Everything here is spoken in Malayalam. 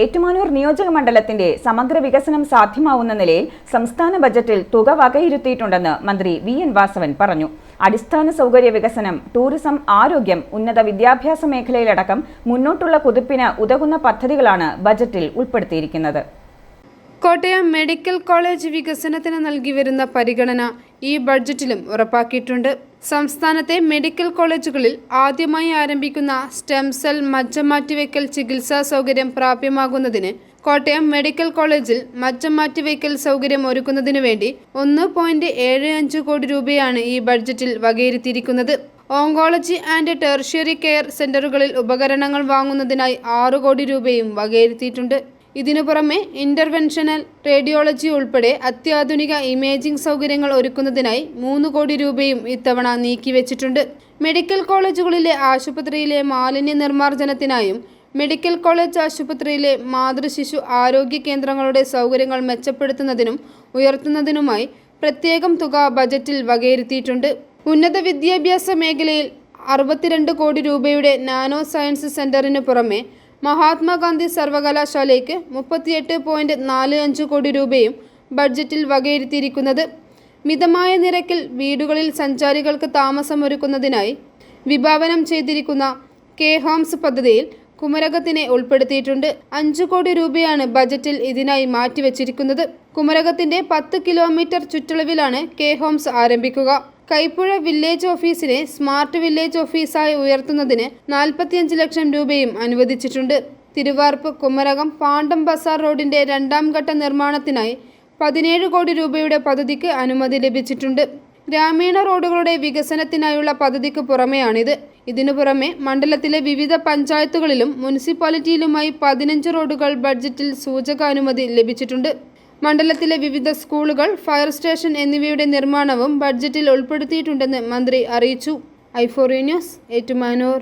ഏറ്റുമാനൂർ നിയോജക മണ്ഡലത്തിന്റെ സമഗ്ര വികസനം സാധ്യമാവുന്ന നിലയിൽ സംസ്ഥാന ബജറ്റിൽ തുക വകയിരുത്തിയിട്ടുണ്ടെന്ന് മന്ത്രി വി എൻ വാസവൻ പറഞ്ഞു. അടിസ്ഥാന സൗകര്യ വികസനം ടൂറിസം ആരോഗ്യം ഉന്നത വിദ്യാഭ്യാസ മേഖലയിലടക്കം മുന്നോട്ടുള്ള കുതിപ്പിന് ഉതകുന്ന പദ്ധതികളാണ് ബജറ്റിൽ ഉൾപ്പെടുത്തിയിരിക്കുന്നത്. കോട്ടയം മെഡിക്കൽ കോളേജ് വികസനത്തിന് നൽകി വരുന്ന പരിഗണന ഈ ബഡ്ജറ്റിലും ഉറപ്പാക്കിയിട്ടുണ്ട്. സംസ്ഥാനത്തെ മെഡിക്കൽ കോളേജുകളിൽ ആദ്യമായി ആരംഭിക്കുന്ന സ്റ്റെം സെൽ മജ്ജ മാറ്റിവെക്കൽ ചികിത്സാ സൗകര്യം പ്രാപ്യമാകുന്നതിന് കോട്ടയം മെഡിക്കൽ കോളേജിൽ മജ്ജം മാറ്റിവെക്കൽ സൗകര്യം ഒരുക്കുന്നതിനു വേണ്ടി ഒന്ന് പോയിന്റ് ഏഴ് അഞ്ച് കോടി രൂപയാണ് ഈ ബഡ്ജറ്റിൽ വകയിരുത്തിയിരിക്കുന്നത്. ഓങ്കോളജി ആൻഡ് ടെർഷ്യറി കെയർ സെന്ററുകളിൽ ഉപകരണങ്ങൾ വാങ്ങുന്നതിനായി ആറ് കോടി രൂപയും വകയിരുത്തിയിട്ടുണ്ട്. ഇതിനു പുറമെ ഇന്റർവെൻഷനൽ റേഡിയോളജി ഉൾപ്പെടെ അത്യാധുനിക ഇമേജിംഗ് സൗകര്യങ്ങൾ ഒരുക്കുന്നതിനായി മൂന്ന് കോടി രൂപയും ഇത്തവണ നീക്കിവെച്ചിട്ടുണ്ട് മെഡിക്കൽ കോളേജുകളിലെ ആശുപത്രിയിലെ മാലിന്യ നിർമ്മാർജനത്തിനായും മെഡിക്കൽ കോളേജ് ആശുപത്രിയിലെ മാതൃശിശു ആരോഗ്യ കേന്ദ്രങ്ങളുടെ സൗകര്യങ്ങൾ മെച്ചപ്പെടുത്തുന്നതിനും ഉയർത്തുന്നതിനുമായി പ്രത്യേകം തുക ബജറ്റിൽ വകയിരുത്തിയിട്ടുണ്ട്. ഉന്നത വിദ്യാഭ്യാസ മേഖലയിൽ അറുപത്തിരണ്ട് കോടി രൂപയുടെ നാനോ സയൻസ് സെന്ററിന് പുറമെ മഹാത്മാഗാന്ധി സർവകലാശാലയ്ക്ക് മുപ്പത്തിയെട്ട് പോയിന്റ് നാല് അഞ്ച് കോടി രൂപയും ബഡ്ജറ്റിൽ വകയിരുത്തിയിരിക്കുന്നത്. മിതമായ നിരക്കിൽ വീടുകളിൽ സഞ്ചാരികൾക്ക് താമസമൊരുക്കുന്നതിനായി വിഭാവനം ചെയ്തിരിക്കുന്ന കെ ഹോംസ് പദ്ധതിയിൽ കുമരകത്തിനെ ഉൾപ്പെടുത്തിയിട്ടുണ്ട്. അഞ്ചു കോടി രൂപയാണ് ബജറ്റിൽ ഇതിനായി മാറ്റിവെച്ചിരിക്കുന്നത്. കുമരകത്തിന്റെ പത്ത് കിലോമീറ്റർ ചുറ്റളവിലാണ് കെ ഹോംസ് ആരംഭിക്കുക. കൈപ്പുഴ വില്ലേജ് ഓഫീസിനെ സ്മാർട്ട് വില്ലേജ് ഓഫീസായി ഉയർത്തുന്നതിന് നാൽപ്പത്തിയഞ്ച് ലക്ഷം രൂപയും അനുവദിച്ചിട്ടുണ്ട്. തിരുവാർപ്പ് കുമരകം പാണ്ടം ബസാർ റോഡിന്റെ രണ്ടാം ഘട്ട നിർമ്മാണത്തിനായി പതിനേഴ് കോടി രൂപയുടെ പദ്ധതിക്ക് അനുമതി ലഭിച്ചിട്ടുണ്ട്. ഗ്രാമീണ റോഡുകളുടെ വികസനത്തിനായുള്ള പദ്ധതിക്ക് പുറമെയാണിത്. ഇതിനു പുറമെ മണ്ഡലത്തിലെ വിവിധ പഞ്ചായത്തുകളിലും മുനിസിപ്പാലിറ്റിയിലുമായി പതിനഞ്ച് റോഡുകൾ ബഡ്ജറ്റിൽ സൂചകാനുമതി ലഭിച്ചിട്ടുണ്ട്. മണ്ഡലത്തിലെ വിവിധ സ്കൂളുകൾ ഫയർ സ്റ്റേഷൻ എന്നിവയുടെ നിർമ്മാണവും ബഡ്ജറ്റിൽ ഉൾപ്പെടുത്തിയിട്ടുണ്ടെന്ന് മന്ത്രി അറിയിച്ചു. ഐഫോറി ന്യൂസ് ഏറ്റുമാനൂർ.